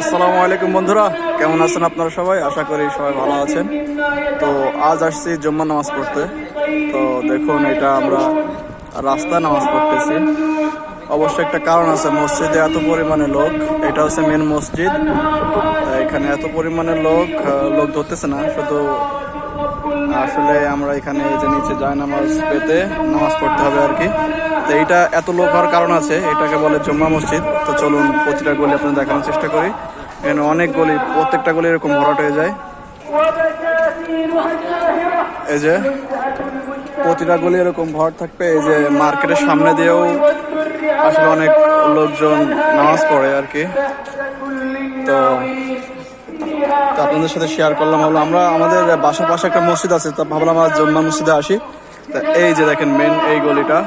আসসালামু আলাইকুম বন্ধুরা, কেমন আছেন আপনারা সবাই? আশা করি সবাই ভালো আছেন। তো আজ আসছি জম্মা নামাজ পড়তে। তো দেখুন, এটা আমরা রাস্তায় নামাজ পড়তেছি। অবশ্য একটা কারণ আছে, মসজিদে এত পরিমাণে লোক, এটা হচ্ছে মেন মসজিদ। এখানে এত পরিমাণে লোক লোক ধরতেছে না, শুধু আসলে আমরা এখানে এই যে নিচে যায় নামাজ পেতে নামাজ পড়তে হবে আর কি। তো এইটা এত লোক হওয়ার কারণ আছে, এটাকে বলে জম্মা মসজিদ। তো চলুন প্রতিটা গলি আপনাদের দেখানোর চেষ্টা করি। এখানে অনেক গলি, প্রত্যেকটা গলি এরকম ভরাট হয়ে যায়। এই যে, প্রতিটা গলি এরকম ভরাট থাকবে। এই যে মার্কেটের সামনে দিয়েও আসলে অনেক লোকজন নামাজ পড়ে আর কি। তো তো আপনাদের সাথে শেয়ার করলাম, হলো আমরা আমাদের বাসার পাশে একটা মসজিদ আছে, তা ভাবলাম আমরা জম্মা মসজিদে আসি। তা এই যে দেখেন মেন এই গলিটা।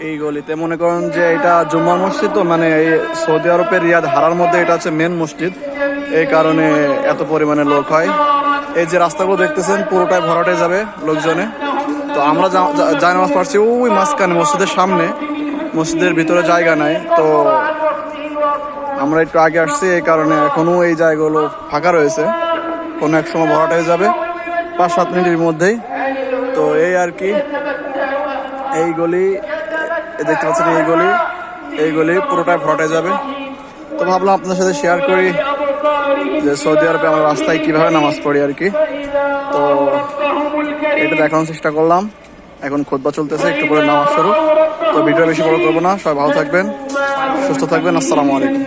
এই গলিতে মনে করেন যে এটা জুম্মা মসজিদ তো মানে এই সৌদি আরবের রিয়াদ হারার মধ্যে এটা হচ্ছে মেন মসজিদ। এই কারণে এত পরিমাণে লোক হয়। এই যে রাস্তাগুলো দেখতেছেন, পুরোটাই ভরাটে যাবে লোকজনে। তো আমরা যা- যা- যাই নামাজ পড়ছি, ওই মাঝখানে মসজিদের সামনে। মসজিদের ভিতরে জায়গা নাই, তো আমরা একটু আগে আসছি, এই কারণে এখনও এই জায়গাগুলো ফাঁকা রয়েছে। কোনো এক সময় ভরাট হয়ে যাবে, পাঁচ সাত মিনিটের মধ্যেই। তো এই আর কি, এই গলি দেখতে পাচ্ছেন এই গলি এই গলি পুরোটাই ভরাট হয়ে যাবে। তো ভাবলাম আপনার সাথে শেয়ার করি যে সৌদি আরবে আমরা রাস্তায় কীভাবে নামাজ পড়ি আর কি। তো এটা দেখানোর চেষ্টা করলাম। এখন খোদবা চলতেছে, একটু করে নামাজ শুরু। তো ভিডিও বেশি বড় করব না, সবাই ভালো থাকবেন, সুস্থ থাকবেন, আসসালামু আলাইকুম।